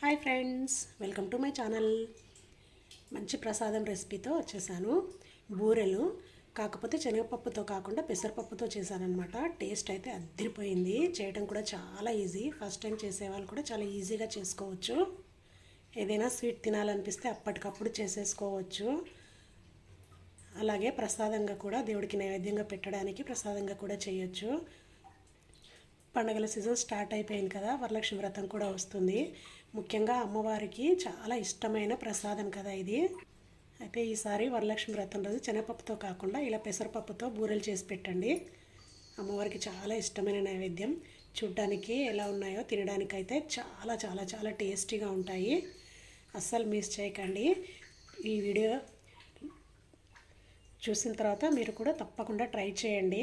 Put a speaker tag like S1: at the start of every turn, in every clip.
S1: Hi friends welcome to my channel. మంచి ప్రసాదం రెసిపీతో వచ్చేసాను. బూరెలు కాకపోతే శనగపప్పుతో కాకుండా పెసరపప్పుతో చేశానమాట టేస్ట్ అయితే అద్దరిపోయింది చేయడం కూడా చాలా ఈజీ. ఫస్ట్ టైం చేసేవాళ్ళు కూడా చాలా ఈజీగా చేసుకోవచ్చు. ఏదైనా స్వీట్ తినాలనిపిస్తే అప్పటికప్పుడు చేసేసుకోవచ్చు. అలాగే ప్రసాదంగా కూడా దేవుడికి నైవేద్యంగా పెట్టడానికి ప్రసాదంగా కూడా చేయొచ్చు. పండగల సీజన్ స్టార్ట్ అయిపోయింది కదా వరలక్ష్మి వ్రతం కూడా వస్తుంది. ముఖ్యంగా అమ్మవారికి చాలా ఇష్టమైన ప్రసాదం కదా ఇది. అయితే ఈసారి వరలక్ష్మి వ్రతం రోజు శనగపప్పుతో కాకుండా ఇలా పెసరపప్పుతో బూరెలు చేసి పెట్టండి. అమ్మవారికి చాలా ఇష్టమైన నైవేద్యం. చూడ్డానికి ఎలా ఉన్నాయో తినడానికైతే చాలా చాలా చాలా టేస్టీగా ఉంటాయి. అస్సలు మిస్ చేయకండి. ఈ వీడియో చూసిన తర్వాత మీరు కూడా తప్పకుండా ట్రై చేయండి.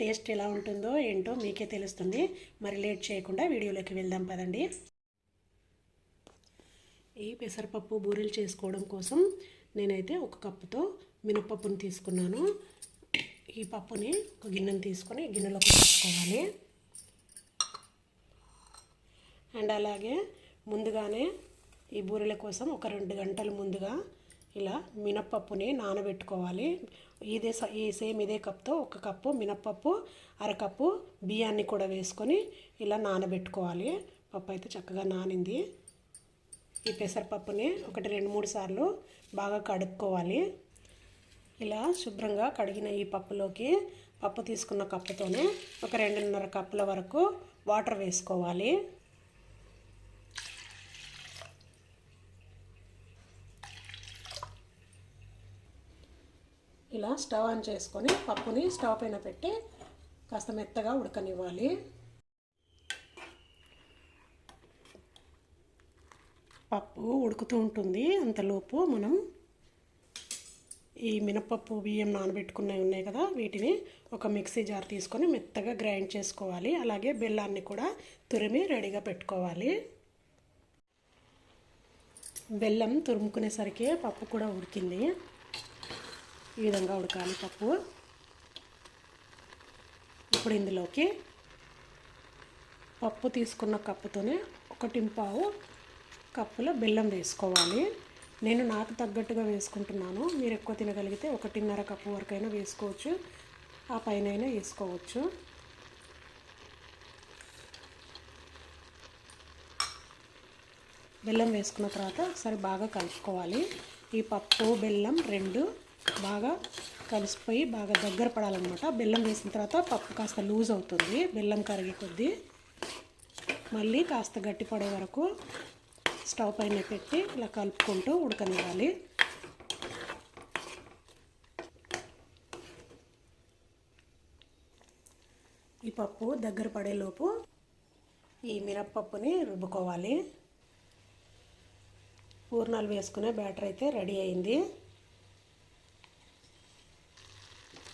S1: టేస్ట్ ఎలా ఉంటుందో ఏంటో మీకే తెలుస్తుంది. మరి లేట్ చేయకుండా వీడియోలోకి వెళ్దాం పదండి. ఈ పెసరపప్పు బూరెలు చేసుకోవడం కోసం నేనైతే ఒక కప్పుతో మినపప్పుని తీసుకున్నాను. ఈ పప్పుని ఒక గిన్నెను తీసుకొని గిన్నెలోకి తీసుకోవాలి అండ్ అలాగే ముందుగానే ఈ బూరెల కోసం ఒక రెండు గంటల ముందుగా ఇలా మినప్పప్పుని నానబెట్టుకోవాలి. ఇదే ఈ సేమ్ ఇదే కప్తో ఒక కప్పు మినప్పప్పు అరకప్పు బియ్యాన్ని కూడా వేసుకొని ఇలా నానబెట్టుకోవాలి. పప్పు అయితే చక్కగా నానింది. ఈ పెసరపప్పుని ఒకటి రెండు మూడు సార్లు బాగా కడుక్కోవాలి. ఇలా శుభ్రంగా కడిగిన ఈ పప్పులోకి పప్పు తీసుకున్న కప్పుతోనే ఒక రెండున్నర కప్పుల వరకు వాటర్ వేసుకోవాలి. ఇలా స్టవ్ ఆన్ చేసుకొని పప్పుని స్టవ్ పైన పెట్టి కాస్త మెత్తగా ఉడకనివ్వాలి. పప్పు ఉడుకుతూ ఉంటుంది అంతలోపు మనం ఈ మినపప్పు బియ్యం నానబెట్టుకున్నవి ఉన్నాయి కదా వీటిని ఒక మిక్సీ జార్ తీసుకొని మెత్తగా గ్రైండ్ చేసుకోవాలి. అలాగే బెల్లాన్ని కూడా తురిమి రెడీగా పెట్టుకోవాలి. బెల్లం తురుముకునేసరికి పప్పు కూడా ఉడికింది. ఈ విధంగా ఉడకాలి పప్పు. ఇప్పుడు ఇందులోకి పప్పు తీసుకున్న కప్పుతోనే ఒకటి పావు కప్పులో బెల్లం వేసుకోవాలి. నేను నాకు తగ్గట్టుగా వేసుకుంటున్నాను. మీరు ఎక్కువ తినగలిగితే ఒకటిన్నర కప్పు వరకైనా వేసుకోవచ్చు. ఆ పైన వేసుకోవచ్చు. బెల్లం వేసుకున్న తర్వాత ఒకసారి బాగా కలుపుకోవాలి. ఈ పప్పు బెల్లం రెండు బాగా కలిసిపోయి బాగా దగ్గర పడాలన్నమాట. బెల్లం వేసిన తర్వాత పప్పు కాస్త లూజ్ అవుతుంది. బెల్లం కరిగే కొద్దీ. మళ్ళీ కాస్త గట్టి పడే వరకు స్టవ్ పైన పెట్టి ఇలా కలుపుకుంటూ ఉడకనివ్వాలి. ఈ పప్పు దగ్గర పడేలోపు ఈ మినప్పప్పుని రుబ్బుకోవాలి. పూర్ణాలు వేసుకునే బ్యాటర్ అయితే రెడీ అయింది.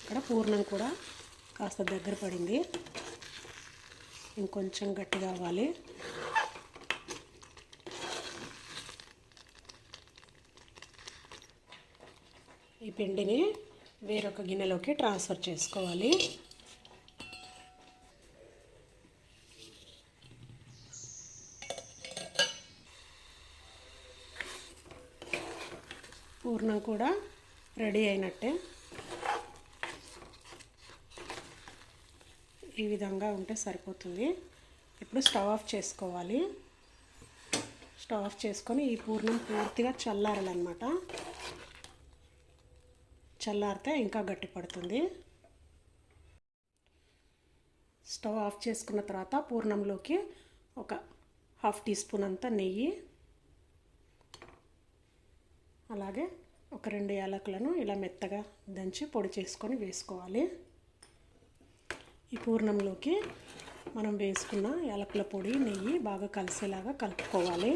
S1: ఇక్కడ పూర్ణం కూడా కాస్త దగ్గర పడింది. ఇంకొంచెం గట్టిగా అవ్వాలి. ఈ పిండిని వేరొక గిన్నెలోకి ట్రాన్స్ఫర్ చేసుకోవాలి. పూర్ణం కూడా రెడీ అయినట్టే. ఈ విధంగా ఉంటే సరిపోతుంది. ఇప్పుడు స్టవ్ ఆఫ్ చేసుకోవాలి. స్టవ్ ఆఫ్ చేసుకొని ఈ పూర్ణం పూర్తిగా చల్లారాలన్నమాట. చల్లారితే ఇంకా గట్టి పడుతుంది. స్టవ్ ఆఫ్ చేసుకున్న తర్వాత పూర్ణంలోకి ఒక హాఫ్ టీ స్పూన్ అంతా నెయ్యి అలాగే ఒక రెండు యాలకులను ఇలా మెత్తగా దంచి పొడి చేసుకొని వేసుకోవాలి. ఈ పూర్ణంలోకి మనం వేసుకున్న యాలకుల పొడి నెయ్యి బాగా కలిసేలాగా కలుపుకోవాలి.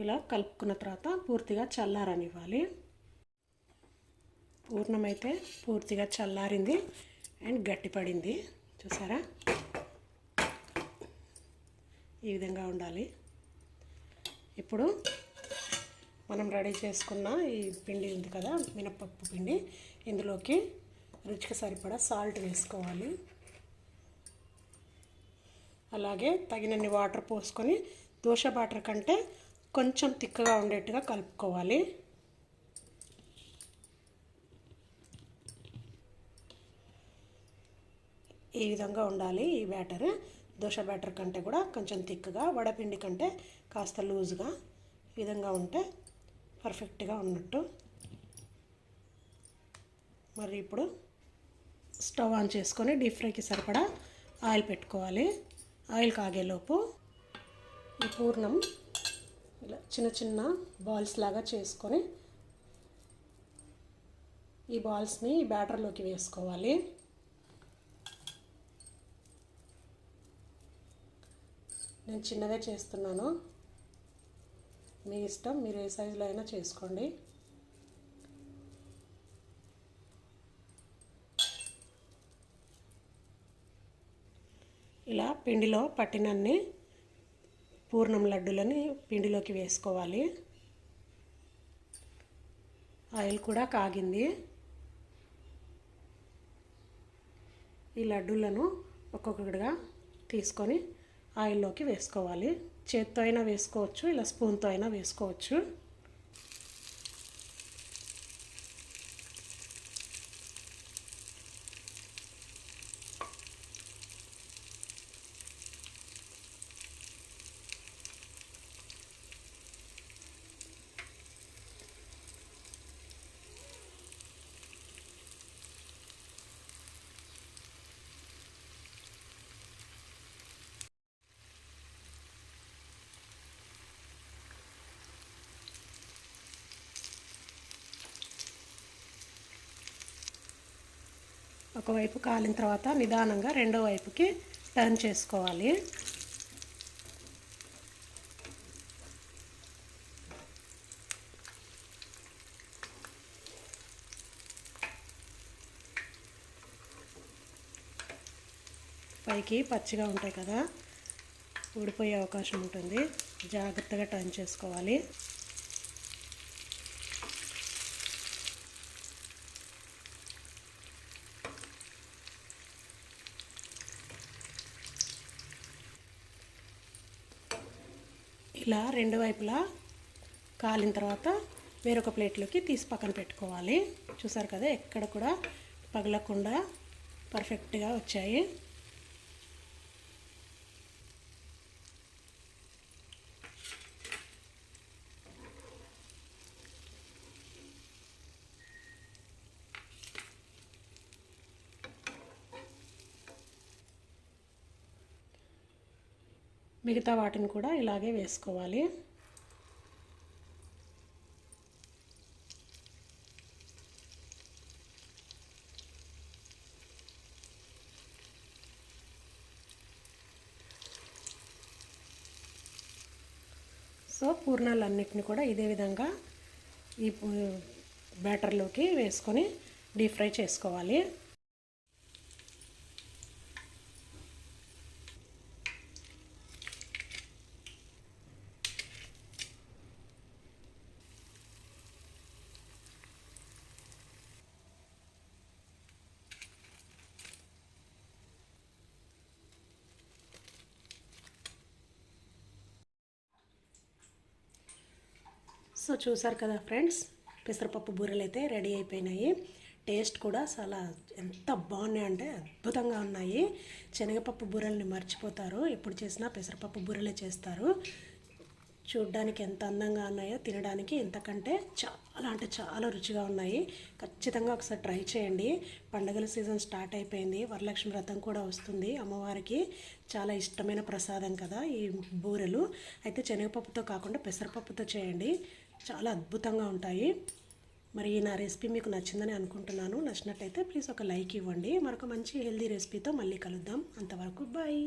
S1: ఇలా కలుపుకున్న తర్వాత పూర్తిగా చల్లారనివ్వాలి. పూర్ణం అయితే పూర్తిగా చల్లారింది అండ్ గట్టిపడింది. చూసారా? ఈ విధంగా ఉండాలి. ఇప్పుడు మనం రెడీ చేసుకున్న ఈ పిండి ఉంది కదా మినపప్పు పిండి. ఇందులోకి రుచికి సరిపడా సాల్ట్ వేసుకోవాలి. అలాగే తగినన్ని వాటర్ పోసుకొని దోశ బాటర్ కంటే కొంచెం తిక్కగా ఉండేట్టుగా కలుపుకోవాలి. ఈ విధంగా ఉండాలి ఈ బ్యాటర్. దోశ బ్యాటర్ కంటే కూడా కొంచెం థిక్గా వడపిండి కంటే కాస్త లూజ్గా ఈ విధంగా ఉంటే పర్ఫెక్ట్గా ఉన్నట్టు. మరి ఇప్పుడు స్టవ్ ఆన్ చేసుకొని డీప్ ఫ్రైకి సరిపడా ఆయిల్ పెట్టుకోవాలి. ఆయిల్ కాగేలోపు ఈ పూర్ణం ఇలా చిన్న చిన్న బాల్స్ లాగా చేసుకొని ఈ బాల్స్ని ఈ బ్యాటర్లోకి వేసుకోవాలి. నేను చిన్నదే చేస్తున్నాను. మీ ఇష్టం మీరు ఏ సైజులో అయినా చేసుకోండి. ఇలా పిండిలో పట్టినన్ని పూర్ణం లడ్డులని పిండిలోకి వేసుకోవాలి. ఆయిల్ కూడా కాగింది. ఈ లడ్డూలను ఒక్కొక్కటిగా తీసుకొని ఆయిల్లోకి వేసుకోవాలి. చేత్తో అయినా వేసుకోవచ్చు ఇలా స్పూన్తో అయినా వేసుకోవచ్చు. ఒకవైపు కాలిన తర్వాత నిదానంగా రెండో వైపుకి టర్న్ చేసుకోవాలి. పైకి పచ్చిగా ఉంటాయి కదా ఊడిపోయే అవకాశం ఉంటుంది. జాగ్రత్తగా టర్న్ చేసుకోవాలి. ఇలా రెండు వైపులా కాలిన తర్వాత వేరొక ప్లేట్లోకి తీసి పక్కన పెట్టుకోవాలి. చూసారు కదా ఎక్కడ కూడా పగలకుండా పర్ఫెక్ట్గా వచ్చాయి. మిగతా వాటిని కూడా ఇలాగే వేసుకోవాలి. సో పూర్ణాలన్నిటిని కూడా ఇదే విధంగా ఈ బ్యాటర్లోకి వేసుకొని డీప్ ఫ్రై చేసుకోవాలి. సో చూసారు కదా ఫ్రెండ్స్ పెసరపప్పు బూరెలు అయితే రెడీ అయిపోయినాయి. టేస్ట్ కూడా చాలా ఎంత బాగున్నాయి అంటే అద్భుతంగా ఉన్నాయి. శనగపప్పు బూరెల్ని మర్చిపోతారు. ఎప్పుడు చేసినా పెసరపప్పు బూరెలే చేస్తారు. చూడ్డానికి ఎంత అందంగా ఉన్నాయో తినడానికి ఎంతకంటే చాలా అంటే చాలా రుచిగా ఉన్నాయి. ఖచ్చితంగా ఒకసారి ట్రై చేయండి. పండుగల సీజన్ స్టార్ట్ అయిపోయింది. వరలక్ష్మి వ్రతం కూడా వస్తుంది. అమ్మవారికి చాలా ఇష్టమైన ప్రసాదం కదా ఈ బూరెలు. అయితే శనగపప్పుతో కాకుండా పెసరపప్పుతో చేయండి. చాలా అద్భుతంగా ఉంటాయి. మరి నా రెసిపీ మీకు నచ్చిందని అనుకుంటున్నాను. నచ్చినట్టయితే ప్లీజ్ ఒక లైక్ ఇవ్వండి. మరొక మంచి హెల్దీ రెసిపీతో మళ్ళీ కలుద్దాం. అంతవరకు బాయ్.